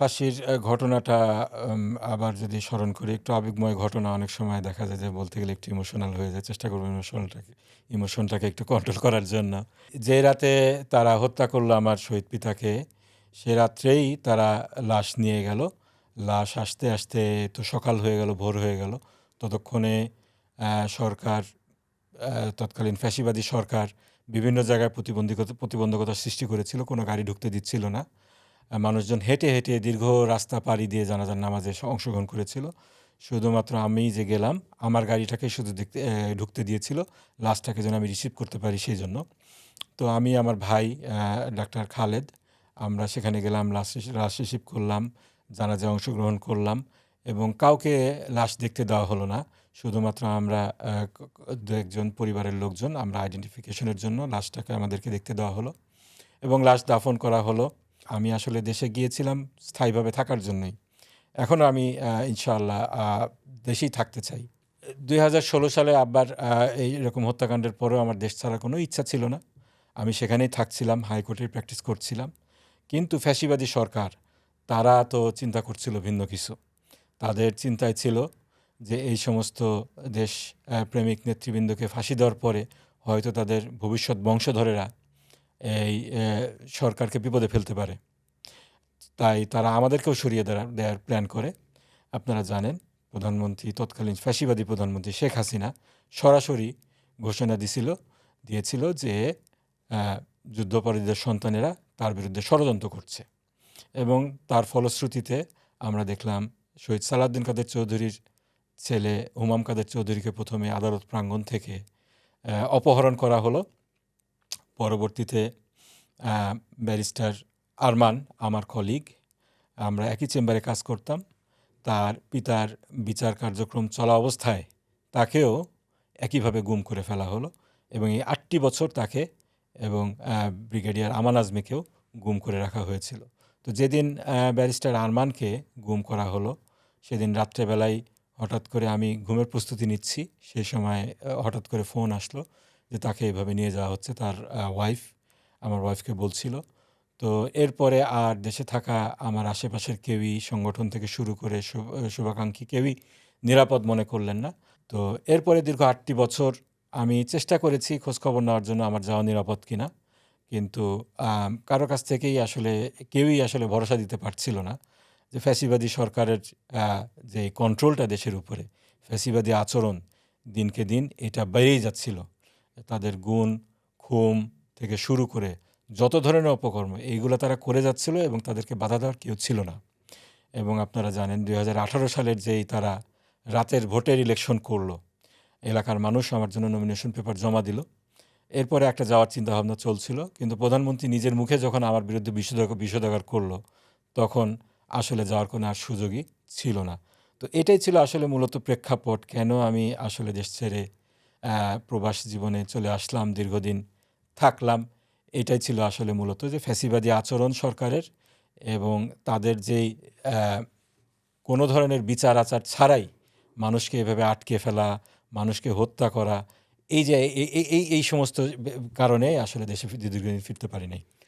ফাঁসির ঘটনাটা আবার যদি স্মরণ করি একটু আবেগময় ঘটনা অনেক সময় দেখা যায় যে বলতে গেলে একটু ইমোশনাল হয়ে যায়। চেষ্টা করব ইমোশনালটাকে ইমোশনটাকে একটু কন্ট্রোল করার জন্য। যে রাতে তারা হত্যা করল আমার শহীদ পিতাকে, সে রাত্রেই তারা লাশ নিয়ে গেল। লাশ আসতে, আসতে তো সকাল হয়ে গেল, ভোর হয়ে গেল। ততক্ষণে সরকার তৎকালীন ফ্যাসিবাদী সরকার বিভিন্ন জায়গায় প্রতিবন্ধিকতা প্রতিবন্ধকতা সৃষ্টি করেছিল। কোনো গাড়ি ঢুকতে দিচ্ছিল না। মানুষজন হেঁটে, হেঁটে দীর্ঘ রাস্তা পাড়ি দিয়ে জানাজার নামাজে অংশগ্রহণ করেছিল। শুধুমাত্র আমি যে গেলাম, আমার গাড়িটাকেই শুধু দেখতে ঢুকতে দিয়েছিল। লাশটাকে যেন আমি রিসিভ করতে পারি সেই জন্য তো আমি আমার ভাই ডাক্তার খালেদ, আমরা সেখানে গেলাম, লাশ লাশ রিসিভ করলাম, জানাজায় অংশগ্রহণ করলাম এবং কাউকে লাশ দেখতে দেওয়া হলো না। শুধুমাত্র আমরা দু ক ক ২-১ জন পরিবারের লোকজন আমরা আইডেন্টিফিকেশনের জন্য লাশটাকে আমাদেরকে দেখতে দেওয়া হলো এবং লাশ দাফন করা হলো। আমি আসলে দেশে গিয়েছিলাম স্থায়ীভাবে থাকার জন্যই। এখনও আমি ইনশাআল্লাহ দেশেই থাকতে চাই। এ ২০১৬ সালে আব্বার আ এইরকম হত্যাকাণ্ডের পরেও আমার দেশ ছাড়ার কোনো ইচ্ছা ছিল না। আমি সেখানেই থাকছিলাম, হাইকোর্টের প্র্যাকটিস করছিলাম। কিন্তু ফ্যাসিবাদী সরকার, তারা তো চিন্তা করছিল ভিন্ন কিছু। তাদের চিন্তায় ছিল যে এই সমস্ত দেশ প্রেমিক নেতৃবৃন্দকে ফাঁসি দেওয়ার পরে হয়তো তাদের ভবিষ্যৎ বংশধরেরা এই সরকারকে বিপদে ফেলতে পারে। তাই তারা আমাদেরকেও সরিয়ে দেওয়া দেওয়ার প্ল্যান করে। আপনারা জানেন, প্রধানমন্ত্রী, তৎকালীন ফ্যাসিবাদী প্রধানমন্ত্রী শেখ হাসিনা সরাসরি ঘোষণা দিছিল, দিয়েছিল যে যুদ্ধাপরাধীদের সন্তানেরা তার বিরুদ্ধে ষড়যন্ত্র করছে এবং তার ফলশ্রুতিতে আমরা দেখলাম, শহীদ সালাউদ্দিন কাদের চৌধুরীর ছেলে হুমাম কাদের চৌধুরীকে প্রথমে আদালত প্রাঙ্গণ থেকে অপহরণ করা হলো। পরবর্তীতে ব্যারিস্টার আরমান আমার কলিগ, আমরা একই চেম্বারে কাজ করতাম। তার পিতার বিচার কার্যক্রম চলা অবস্থায় তাকেও একইভাবে গুম করে ফেলা হলো এবং এই আটটি বছর তাকে এবং ব্রিগেডিয়ার আমান আজমিকেও গুম করে রাখা হয়েছিল। তো যেদিন ব্যারিস্টার আরমানকে গুম করা হলো, সেদিন রাত্রেবেলায় হঠাৎ করে আমি ঘুমের প্রস্তুতি নিচ্ছি। সেই সময় হঠাৎ করে ফোন আসলো যে তাকে এভাবে নিয়ে যাওয়া হচ্ছে। তার ওয়াইফ আমার ওয়াইফকে বলছিল। তো এরপরে আর দেশে থাকা আমার আশেপাশের কেউই সংগঠন থেকে শুরু করে শুভাকাঙ্ক্ষী কেউই নিরাপদ মনে করলেন না। তো এরপরে দীর্ঘ আটটি বছর আমি চেষ্টা করেছি খোঁজখবর নেওয়ার জন্য আমার যাওয়া নিরাপদ কিনা। কিন্তু কারও কাছ থেকেই আসলে কেউই আসলে ভরসা দিতে পারছিল না যে ফ্যাসিবাদী সরকারের যে কন্ট্রোলটা দেশের উপরে, ফ্যাসিবাদী আচরণ দিনকে দিন এটা বেড়েই যাচ্ছিল। তাদের গুণ খুন থেকে শুরু করে যত ধরনের অপকর্ম এইগুলো তারা করে যাচ্ছিল এবং তাদেরকে বাধা দেওয়ার কেউ ছিল না। এবং আপনারা জানেন ২০১৮ সালের যেই তারা রাতের ভোটের ইলেকশন করল, এলাকার মানুষ আমার জন্য নমিনেশন পেপার জমা দিল। এরপরে একটা যাওয়ার চিন্তাভাবনা চলছিল। কিন্তু প্রধানমন্ত্রী নিজের মুখে যখন আমার বিরুদ্ধে বিষোদগ বিষোদগার করল, তখন আসলে যাওয়ার কোনো আর সুযোগই ছিল না। তো এটাই ছিল আসলে মূলত প্রেক্ষাপট কেন আমি আসলে দেশ ছেড়ে প্রবাস জীবনে চলে আসলাম, দীর্ঘদিন থাকলাম। এটাই ছিল আসলে মূলত যে ফ্যাসিবাদী আচরণ সরকারের এবং তাদের যেই কোনো ধরনের বিচার-আচার ছাড়াই মানুষকে এভাবে আটকে ফেলা, মানুষকে হত্যা করা, এই যে এই এই সমস্ত কারণে আসলে দেশে দীর্ঘদিন ফিরতে পারি নাই।